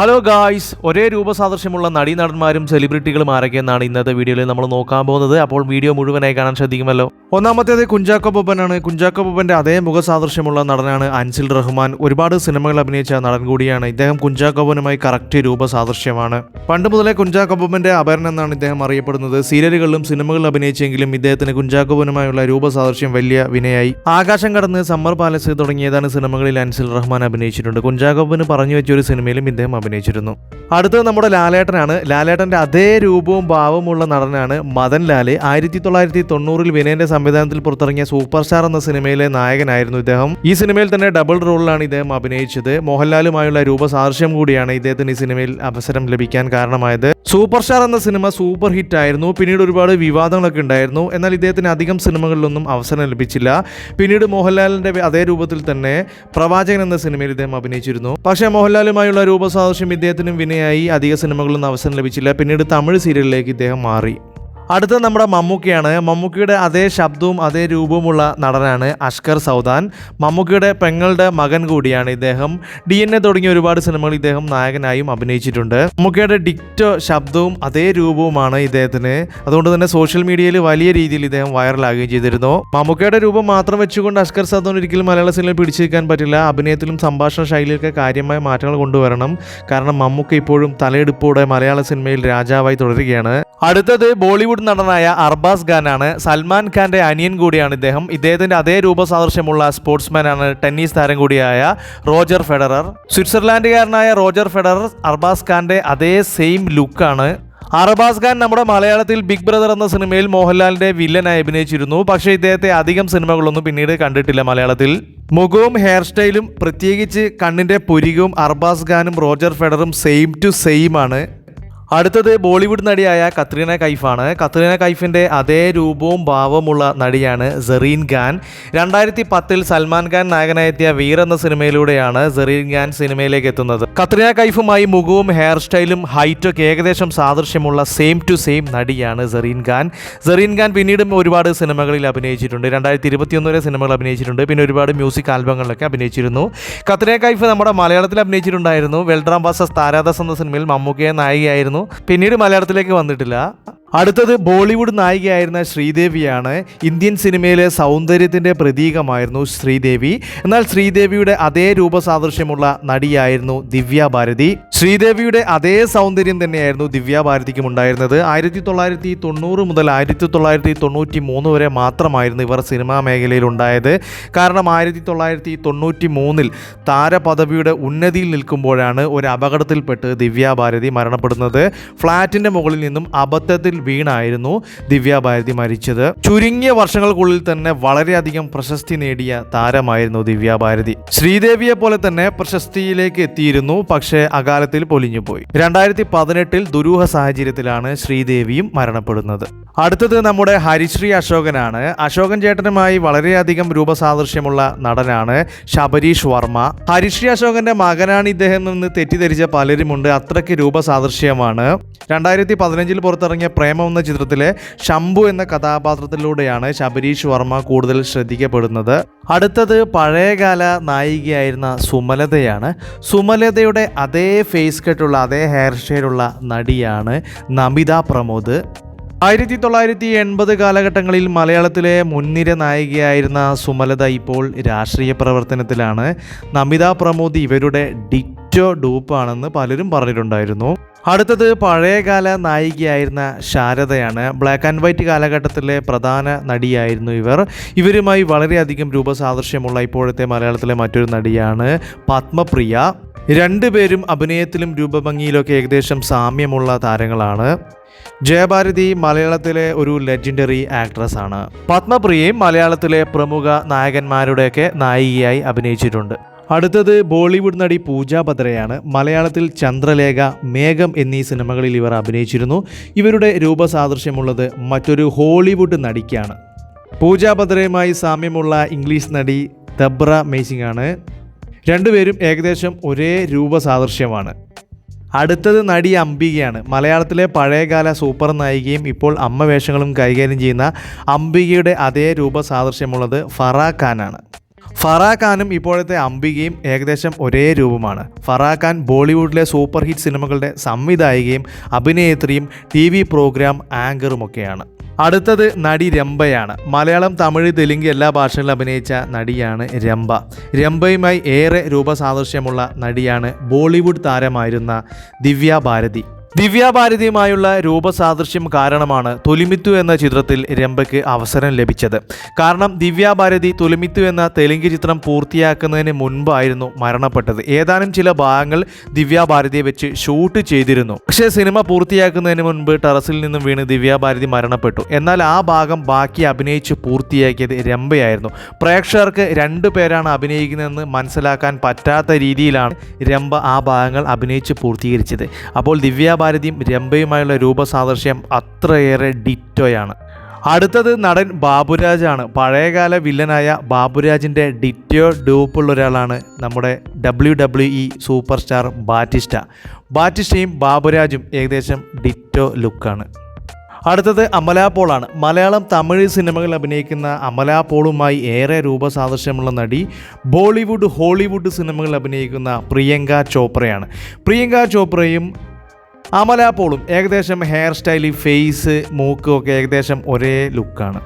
Hello guys ഒരേ രൂപസാദൃശ്യമുള്ള നടീനടന്മാരും സെലിബ്രിറ്റികളും ആരൊക്കെയെന്നാണ് ഇന്നത്തെ വീഡിയോയിൽ നമ്മൾ നോക്കാൻ പോകുന്നത്. അപ്പോൾ വീഡിയോ മുഴുവനായി കാണാൻ ശ്രദ്ധിക്കുമല്ലോ. ഒന്നാമത്തേത് കുഞ്ചാക്കോ ബൊബനാണ്. കുഞ്ചാക്കോ ബൊബന്റെ അതേ മുഖസാദൃശ്യമുള്ള നടനാണ് അൻസിൽ റഹ്മാൻ. ഒരുപാട് സിനിമകൾ അഭിനയിച്ച നടൻ കൂടിയാണ്. ഇദ്ദേഹം കുഞ്ചാക്കോ ബൊബനുമായി കറക്റ്റ് രൂപസാദൃശ്യമാണ്. പണ്ട് മുതലേ കുഞ്ചാക്കോ ബൊബന്റെ അപരൻ എന്നാണ് ഇദ്ദേഹം അറിയപ്പെടുന്നത്. സീരിയലുകളിലും സിനിമകളിൽ അഭിനയിച്ചെങ്കിലും ഇദ്ദേഹത്തിന് കുഞ്ചാക്കോ ബൊബനുമായുള്ള രൂപസാദൃശ്യം വലിയ വിനയായി. ആകാശം കടന്ന് സമ്മർ പാലസ് തുടങ്ങിയതാണ് സിനിമകളിൽ അൻസിൽ റഹ്മാൻ അഭിനയിച്ചിട്ടുണ്ട്. കുഞ്ചാക്കോ പറഞ്ഞു വെച്ച ഒരു സിനിമയിലും ഇദ്ദേഹം അഭിനയിച്ചിരുന്നു. അടുത്തത് നമ്മുടെ ലാലേട്ടനാണ്. ലാലേട്ടന്റെ അതേ രൂപവും ഭാവമുള്ള നടനാണ് മദൻ ലാൽ. ആയിരത്തി തൊള്ളായിരത്തി തൊണ്ണൂറിൽ വിനയന്റെ സംവിധാനത്തിൽ പുറത്തിറങ്ങിയ സൂപ്പർ സ്റ്റാർ എന്ന സിനിമയിലെ നായകനായിരുന്നു ഇദ്ദേഹം. ഈ സിനിമയിൽ തന്നെ ഡബിൾ റോളിലാണ് ഇദ്ദേഹം അഭിനയിച്ചത്. മോഹൻലാലുമായുള്ള രൂപസാദൃശ്യം കൂടിയാണ് ഇദ്ദേഹത്തിന് ഈ സിനിമയിൽ അവസരം ലഭിക്കാൻ കാരണമായത്. സൂപ്പർ സ്റ്റാർ എന്ന സിനിമ സൂപ്പർ ഹിറ്റ് ആയിരുന്നു. പിന്നീട് ഒരുപാട് വിവാദങ്ങളൊക്കെ ഉണ്ടായിരുന്നു. എന്നാൽ ഇദ്ദേഹത്തിന് അധികം സിനിമകളിലൊന്നും അവസരം ലഭിച്ചില്ല. പിന്നീട് മോഹൻലാലിന്റെ അതേ രൂപത്തിൽ തന്നെ പ്രവാചകൻ എന്ന സിനിമയിൽ ഇദ്ദേഹം അഭിനയിച്ചിരുന്നു. പക്ഷേ മോഹൻലാലുമായുള്ള രൂപസാദൃശ്യം ഇദ്ദേഹത്തിനും വിനയായി അധിക സിനിമകളൊന്നും അവസരം ലഭിച്ചില്ല. പിന്നീട് തമിഴ് സീരിയലിലേക്ക് ഇദ്ദേഹം മാറി. അടുത്ത നമ്മുടെ മമ്മൂക്കയാണ്. മമ്മൂക്കയുടെ അതേ ശബ്ദവും അതേ രൂപവുമുള്ള നടനാണ് അഷ്കർ സൗദാൻ. മമ്മൂക്കയുടെ പെങ്ങളുടെ മകൻ കൂടിയാണ് ഇദ്ദേഹം. ഡി എൻ എ തുടങ്ങിയ ഒരുപാട് സിനിമകൾ ഇദ്ദേഹം നായകനായും അഭിനയിച്ചിട്ടുണ്ട്. മമ്മൂക്കയുടെ ഡിക്റ്റോ ശബ്ദവും അതേ രൂപവുമാണ് ഇദ്ദേഹത്തിന്. അതുകൊണ്ട് തന്നെ സോഷ്യൽ മീഡിയയിൽ വലിയ രീതിയിൽ ഇദ്ദേഹം വൈറലാകുകയും ചെയ്തിരുന്നു. മമ്മൂക്കയുടെ രൂപം മാത്രം വെച്ചുകൊണ്ട് അഷ്കർ സൗദാൻ ഒരിക്കലും മലയാള സിനിമയിൽ പിടിച്ചു നിൽക്കാൻ പറ്റില്ല. അഭിനയത്തിലും സംഭാഷണ ശൈലിയിലൊക്കെ കാര്യമായ മാറ്റങ്ങൾ കൊണ്ടുവരണം. കാരണം മമ്മൂക്ക ഇപ്പോഴും തലയെടുപ്പോടെ മലയാള സിനിമയിൽ രാജാവായി തുടരുകയാണ്. അടുത്തത് ബോളിവുഡ് നടനായ അർബാസ് ഖാനാണ്. സൽമാൻ ഖാന്റെ അനിയൻ കൂടിയാണ് ഇദ്ദേഹം. ഇദ്ദേഹത്തിന്റെ അതേ രൂപസാദൃശ്യമുള്ള സ്പോർട്സ്മാനാണ് ടെന്നീസ് താരം കൂടിയായ റോജർ ഫെഡറർ. സ്വിറ്റ്സർലാൻഡുകാരനായ റോജർ ഫെഡറർ അർബാസ് ഖാന്റെ അതേ സെയിം ലുക്കാണ്. അർബാസ് ഖാൻ നമ്മുടെ മലയാളത്തിൽ ബിഗ് ബ്രദർ എന്ന സിനിമയിൽ മോഹൻലാലിന്റെ വില്ലനായി അഭിനയിച്ചിരുന്നു. പക്ഷേ ഇദ്ദേഹത്തെ അധികം സിനിമകളൊന്നും പിന്നീട് കണ്ടിട്ടില്ല മലയാളത്തിൽ. മുഖവും ഹെയർ സ്റ്റൈലും പ്രത്യേകിച്ച് കണ്ണിന്റെ പുരികവും അർബാസ് ഖാനും റോജർ ഫെഡറും സെയിം ടു സെയിം ആണ്. അടുത്തത് ബോളിവുഡ് നടിയായ കത്രീന കൈഫാണ്. കത്രീന കൈഫിന്റെ അതേ രൂപവും ഭാവമുള്ള നടിയാണ് സെറീൻ ഖാൻ. രണ്ടായിരത്തി പത്തിൽ സൽമാൻ ഖാൻ നായകനായെത്തിയ വീർ എന്ന സിനിമയിലൂടെയാണ് സെറീൻ ഖാൻ സിനിമയിലേക്ക് എത്തുന്നത്. കത്രീന കൈഫുമായി മുഖവും ഹെയർ സ്റ്റൈലും ഹൈറ്റൊക്കെ ഏകദേശം സാദൃശ്യമുള്ള സെയിം ടു സെയിം നടിയാണ് സെറീൻ ഖാൻ. സെറീൻ ഖാൻ പിന്നീടും ഒരുപാട് സിനിമകളിൽ അഭിനയിച്ചിട്ടുണ്ട്. രണ്ടായിരത്തി ഇരുപത്തിയൊന്ന് വരെ സിനിമകൾ അഭിനയിച്ചിട്ടുണ്ട്. പിന്നെ ഒരുപാട് മ്യൂസിക് ആൽബങ്ങളിലൊക്കെ അഭിനയിച്ചിരുന്നു. കത്രീന കൈഫ് നമ്മുടെ മലയാളത്തിൽ അഭിനയിച്ചിട്ടുണ്ടായിരുന്നു. വെൽഡ്രാം ബാസസ് താരാദാസ് എന്ന സിനിമയിൽ മമ്മൂക്കയെ നായികയായിരുന്നു. പിന്നീട് മലയാളത്തിലേക്ക് വന്നിട്ടില്ല. അടുത്തത് ബോളിവുഡ് നായികയായിരുന്ന ശ്രീദേവിയാണ്. ഇന്ത്യൻ സിനിമയിലെ സൗന്ദര്യത്തിന്റെ പ്രതീകമായിരുന്നു ശ്രീദേവി. എന്നാൽ ശ്രീദേവിയുടെ അതേ രൂപസാദൃശ്യമുള്ള നടിയായിരുന്നു ദിവ്യ ഭാരതി. ശ്രീദേവിയുടെ അതേ സൗന്ദര്യം തന്നെയായിരുന്നു ദിവ്യ ഭാരതിക്കും ഉണ്ടായിരുന്നത്. ആയിരത്തി തൊള്ളായിരത്തി തൊണ്ണൂറ് മുതൽ ആയിരത്തി തൊള്ളായിരത്തി തൊണ്ണൂറ്റി മൂന്ന് വരെ മാത്രമായിരുന്നു ഇവർ സിനിമാ മേഖലയിൽ ഉണ്ടായത്. കാരണം ആയിരത്തി തൊള്ളായിരത്തി തൊണ്ണൂറ്റി മൂന്നിൽ താരപദവിയുടെ ഉന്നതിയിൽ നിൽക്കുമ്പോഴാണ് ഒരു അപകടത്തിൽപ്പെട്ട് ദിവ്യ ഭാരതി മരണപ്പെടുന്നത്. ഫ്ളാറ്റിന്റെ മുകളിൽ നിന്നും അബദ്ധത്തിൽ വീണായിരുന്നു ദിവ്യാഭാരതി മരിച്ചത്. ചുരുങ്ങിയ വർഷങ്ങൾക്കുള്ളിൽ തന്നെ വളരെയധികം പ്രശസ്തി നേടിയ താരമായിരുന്നു ദിവ്യാഭാരതി ശ്രീദേവിയെ പോലെ തന്നെ പ്രശസ്തിയിലേക്ക് എത്തിയിരുന്നു പക്ഷേ അകാലത്തിൽ പൊലിഞ്ഞുപോയി. രണ്ടായിരത്തി പതിനെട്ടിൽ ദുരൂഹ സാഹചര്യത്തിലാണ് ശ്രീദേവിയും മരണപ്പെടുന്നത്. അടുത്തത് നമ്മുടെ ഹരിശ്രീ അശോകനാണ്. അശോകൻ ചേട്ടനുമായി വളരെയധികം രൂപസാദൃശ്യമുള്ള നടനാണ് ശബരീഷ് വർമ്മ. ഹരിശ്രീ അശോകന്റെ മകനാണ് ഇദ്ദേഹം എന്ന് തെറ്റിദ്ധരിച്ച പലരുമുണ്ട്. അത്രയ്ക്ക് രൂപസാദൃശ്യമാണ്. രണ്ടായിരത്തി പതിനഞ്ചിൽ പുറത്തിറങ്ങിയ പ്രേമം എന്ന ചിത്രത്തിലെ ശംഭു എന്ന കഥാപാത്രത്തിലൂടെയാണ് ശബരീഷ് വർമ്മ കൂടുതൽ ശ്രദ്ധിക്കപ്പെടുന്നത്. അടുത്തത് പഴയകാല നായികയായിരുന്ന സുമലതയാണ്. സുമലതയുടെ അതേ ഫേസ് കട്ടുള്ള അതേ ഹെയർ സ്റ്റൈലുള്ള നടിയാണ് നമിത പ്രമോദ്. ആയിരത്തി തൊള്ളായിരത്തി എൺപത് കാലഘട്ടങ്ങളിൽ മലയാളത്തിലെ മുൻനിര നായികയായിരുന്ന സുമലത ഇപ്പോൾ രാഷ്ട്രീയ പ്രവർത്തനത്തിലാണ്. നമിത പ്രമോദ് ഇവരുടെ ഡിക്റ്റോ ഡൂപ്പാണെന്ന് പലരും പറഞ്ഞിട്ടുണ്ടായിരുന്നു. അടുത്തത് പഴയകാല നായികയായിരുന്ന ശാരദയാണ്. ബ്ലാക്ക് ആൻഡ് വൈറ്റ് കാലഘട്ടത്തിലെ പ്രധാന നടിയായിരുന്നു ഇവർ. ഇവരുമായി വളരെയധികം രൂപസാദൃശ്യമുള്ള ഇപ്പോഴത്തെ മലയാളത്തിലെ മറ്റൊരു നടിയാണ് പത്മപ്രിയ. രണ്ടുപേരും അഭിനയത്തിലും രൂപഭംഗിയിലൊക്കെ ഏകദേശം സാമ്യമുള്ള താരങ്ങളാണ്. ജയഭാരതി മലയാളത്തിലെ ഒരു ലെജൻഡറി ആക്ട്രസ് ആണ്. പത്മപ്രിയയും മലയാളത്തിലെ പ്രമുഖ നായകന്മാരുടെയൊക്കെ നായികയായി അഭിനയിച്ചിട്ടുണ്ട്. അടുത്തത് ബോളിവുഡ് നടി പൂജ ഭദ്രയാണ്. മലയാളത്തിൽ ചന്ദ്രലേഖ മേഘം എന്നീ സിനിമകളിൽ ഇവർ അഭിനയിച്ചിരുന്നു. ഇവരുടെ രൂപസാദൃശ്യമുള്ളത് മറ്റൊരു ഹോളിവുഡ് നടിക്കാണ്. പൂജ ഭദ്രയുമായി സാമ്യമുള്ള ഇംഗ്ലീഷ് നടി ദബ്ര മേസിംഗ് ആണ്. രണ്ടുപേരും ഏകദേശം ഒരേ രൂപസാദൃശ്യമാണ്. അടുത്തത് നടി അംബികയാണ്. മലയാളത്തിലെ പഴയകാല സൂപ്പർ നായികയും ഇപ്പോൾ അമ്മ വേഷങ്ങളും കൈകാര്യം ചെയ്യുന്ന അംബികയുടെ അതേ രൂപസാദൃശ്യമുള്ളത് ഫറാഖാനാണ് ഖാനാണ്. ഫറാ ഖാനും ഇപ്പോഴത്തെ അംബികയും ഏകദേശം ഒരേ രൂപമാണ്. ഫറാഖാൻ ബോളിവുഡിലെ സൂപ്പർ ഹിറ്റ് സിനിമകളുടെ സംവിധായികയും അഭിനേത്രിയും ടി വി പ്രോഗ്രാം ആങ്കറുമൊക്കെയാണ്. അടുത്തത് നടി രംഭയാണ് മലയാളം തമിഴ് തെലുങ്ക് എല്ലാ ഭാഷകളിലും അഭിനയിച്ച നടിയാണ് രംഭ രംഭയുമായി ഏറെ രൂപസാദൃശ്യമുള്ള നടിയാണ് ബോളിവുഡ് താരമായിരുന്ന ദിവ്യ ഭാരതി. ദിവ്യ ഭാരതിയുമായുള്ള രൂപസാദൃശ്യം കാരണമാണ് തൊലിമിത്തു എന്ന ചിത്രത്തിൽ രംഭയ്ക്ക് അവസരം ലഭിച്ചത്. കാരണം ദിവ്യാഭാരതി തൊലിമിത്തു എന്ന തെലുങ്ക് ചിത്രം പൂർത്തിയാക്കുന്നതിന് മുൻപായിരുന്നു മരണപ്പെട്ടത്. ഏതാനും ചില ഭാഗങ്ങൾ ദിവ്യാഭാരതിയെ വെച്ച് ഷൂട്ട് ചെയ്തിരുന്നു. പക്ഷേ സിനിമ പൂർത്തിയാക്കുന്നതിന് മുൻപ് ടെറസിൽ നിന്നും വീണ് ദിവ്യാഭാരതി മരണപ്പെട്ടു. എന്നാൽ ആ ഭാഗം ബാക്കി അഭിനയിച്ച് പൂർത്തിയാക്കിയത് രംഭയായിരുന്നു. പ്രേക്ഷകർക്ക് രണ്ടു പേരാണ് അഭിനയിക്കുന്നതെന്ന് മനസ്സിലാക്കാൻ പറ്റാത്ത രീതിയിലാണ് രംഭ ആ ഭാഗങ്ങൾ അഭിനയിച്ച് പൂർത്തീകരിച്ചത്. അപ്പോൾ ദിവ്യ ഭാരതിയും രംഭയുമായുള്ള രൂപസാദൃശ്യം അത്രയേറെ ഡിറ്റോയാണ്. അടുത്തത് നടൻ ബാബുരാജാണ്. പഴയകാല വില്ലനായ ബാബുരാജിന്റെ ഡിറ്റോ ഡൂപ്പുള്ള ഒരാളാണ് നമ്മുടെ W W E super star Batista. ബാറ്റിസ്റ്റയും ബാബുരാജും ഏകദേശം ഡിറ്റോ ലുക്കാണ്. അടുത്തത് അമലാ പോളാണ്. മലയാളം തമിഴ് സിനിമകളിൽ അഭിനയിക്കുന്ന അമലാ പോളുമായി ഏറെ രൂപസാദൃശ്യമുള്ള നടി ബോളിവുഡ് ഹോളിവുഡ് സിനിമകളിൽ അഭിനയിക്കുന്ന പ്രിയങ്ക ചോപ്രയാണ്. പ്രിയങ്ക ചോപ്രയും അമല പോളും. ഏകദേശം ഹെയർ സ്റ്റൈൽ ഫേസ് മൂക്കും ഒക്കെ ഏകദേശം ഒരേ ലുക്കാണ്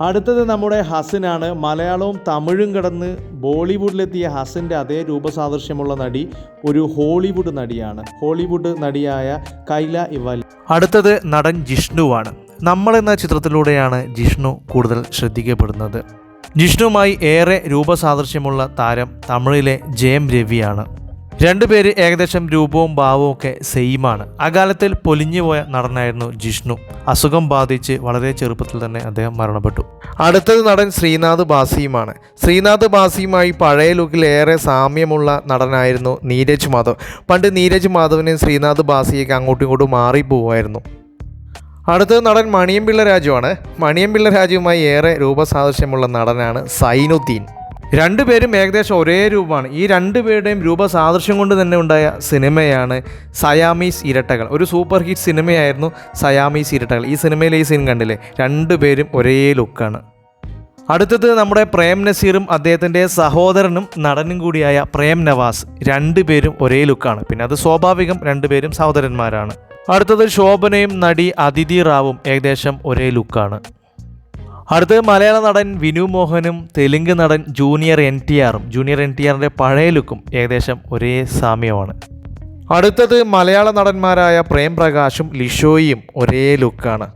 അടുത്തത് നമ്മുടെ ഹസനാണ്. മലയാളവും തമിഴും കടന്ന് ബോളിവുഡിലെത്തിയ ഹസന്റെ അതേ രൂപസാദൃശ്യമുള്ള നടി ഒരു ഹോളിവുഡ് നടിയാണ്. ഹോളിവുഡ് നടിയായ കൈല ഇവൽ അടുത്തത് നടൻ ജിഷ്ണുവാണ്. നമ്മൾ എന്ന ചിത്രത്തിലൂടെയാണ് ജിഷ്ണു കൂടുതൽ ശ്രദ്ധിക്കപ്പെടുന്നത്. ജിഷ്ണുവുമായി ഏറെ രൂപസാദൃശ്യമുള്ള താരം തമിഴിലെ ജയം രവിയാണ്. രണ്ടുപേര് ഏകദേശം രൂപവും ഭാവവും ഒക്കെ സെയിമാണ് അകാലത്തിൽ പൊലിഞ്ഞുപോയ നടനായിരുന്നു ജിഷ്ണു. അസുഖം ബാധിച്ച് വളരെ ചെറുപ്പത്തിൽ തന്നെ അദ്ദേഹം മരണപ്പെട്ടു. അടുത്തത് നടൻ ശ്രീനാഥ് ബാസിയുമാണ്. ശ്രീനാഥ് ബാസിയുമായി പഴയ ലുക്കിൽ ഏറെ സാമ്യമുള്ള നടനായിരുന്നു നീരജ് മാധവ്. പണ്ട് നീരജ് മാധവനെയും ശ്രീനാഥ് ബാസിയൊക്കെ അങ്ങോട്ടും ഇങ്ങോട്ടും മാറിപ്പോവായിരുന്നു അടുത്തത് നടൻ മണിയമ്പിള്ള രാജുവാണ്. മണിയമ്പിള്ള രാജുവുമായി ഏറെ രൂപസാദൃശ്യമുള്ള നടനാണ് സൈനുദ്ദീൻ. രണ്ടുപേരും ഏകദേശം ഒരേ രൂപമാണ്. ഈ രണ്ടുപേരുടെയും രൂപസാദൃശ്യം കൊണ്ട് തന്നെ ഉണ്ടായ സിനിമയാണ് സയാമീസ് ഇരട്ടകൾ. ഒരു സൂപ്പർ ഹിറ്റ് സിനിമയായിരുന്നു സയാമീസ് ഇരട്ടകൾ. ഈ സിനിമയിലെ ഈ സീൻ കണ്ടില്ലേ? രണ്ടുപേരും ഒരേ ലുക്കാണ്. അടുത്തത് നമ്മുടെ പ്രേം നസീറും അദ്ദേഹത്തിന്റെ സഹോദരനും നടനും കൂടിയായ പ്രേം നവാസ്. രണ്ടുപേരും ഒരേ ലുക്കാണ്. പിന്നെ അത് സ്വാഭാവികം രണ്ടുപേരും സഹോദരന്മാരാണ്. അടുത്തത് ശോഭനയും നടി അതിഥി റാവും ഏകദേശം ഒരേ ലുക്കാണ്. അടുത്തത് മലയാള നടൻ വിനു മോഹനും തെലുങ്ക് നടൻ ജൂനിയർ എൻ ടി ആറും ജൂനിയർ എൻ ടി ആറിന്റെ പഴയ ലുക്കും ഏകദേശം ഒരേ സാമ്യമാണ്. അടുത്തത് മലയാള നടന്മാരായ പ്രേം പ്രകാശും ലിഷോയും ഒരേ ലുക്കാണ്.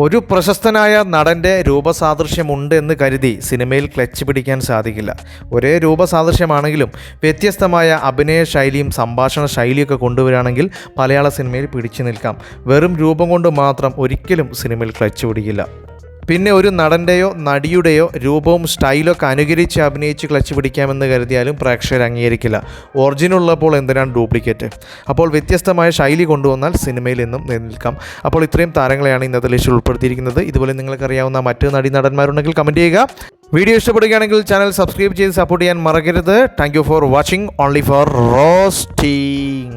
ഒരു പ്രശസ്തനായ നടന്റെ രൂപസാദൃശ്യമുണ്ട് എന്ന് കരുതി സിനിമയിൽ ക്ലച്ച് പിടിക്കാൻ സാധിക്കില്ല. ഒരേ രൂപസാദൃശ്യമാണെങ്കിലും വ്യത്യസ്തമായ അഭിനയ ശൈലിയും സംഭാഷണ ശൈലിയൊക്കെ കൊണ്ടുവരികയാണെങ്കിൽ മലയാള സിനിമയിൽ പിടിച്ചു നിൽക്കാം. വെറും രൂപം കൊണ്ട് മാത്രം ഒരിക്കലും സിനിമയിൽ ക്ലച്ച് പിടിക്കില്ല. പിന്നെ ഒരു നടന്റെയോ നടിയുടെയോ രൂപവും സ്റ്റൈലൊക്കെ അനുകരിച്ച് അഭിനയിച്ച് ക്ലച്ച് പിടിക്കാമെന്ന് കരുതിയാലും പ്രേക്ഷകർ അംഗീകരിക്കില്ല. ഒറിജിനൽ ഉള്ളപ്പോൾ എന്തിനാണ് ഡ്യൂപ്ലിക്കേറ്റ്? അപ്പോൾ വ്യത്യസ്തമായ ശൈലി കൊണ്ടുവന്നാൽ സിനിമയിൽ നിന്നും നിലനിൽക്കാം അപ്പോൾ ഇത്രയും താരങ്ങളെയാണ് ഇന്നത്തെ ലിസ്റ്റിൽ ഉൾപ്പെടുത്തിയിരിക്കുന്നത്. ഇതുപോലെ നിങ്ങൾക്കറിയാവുന്ന മറ്റ് നടി നടന്മാരുണ്ടെങ്കിൽ കമന്റ് ചെയ്യുക. വീഡിയോ ഇഷ്ടപ്പെടുകയാണെങ്കിൽ ചാനൽ സബ്സ്ക്രൈബ് ചെയ്ത് സപ്പോർട്ട് ചെയ്യാൻ മറക്കരുത്. Thank for watching only for roasting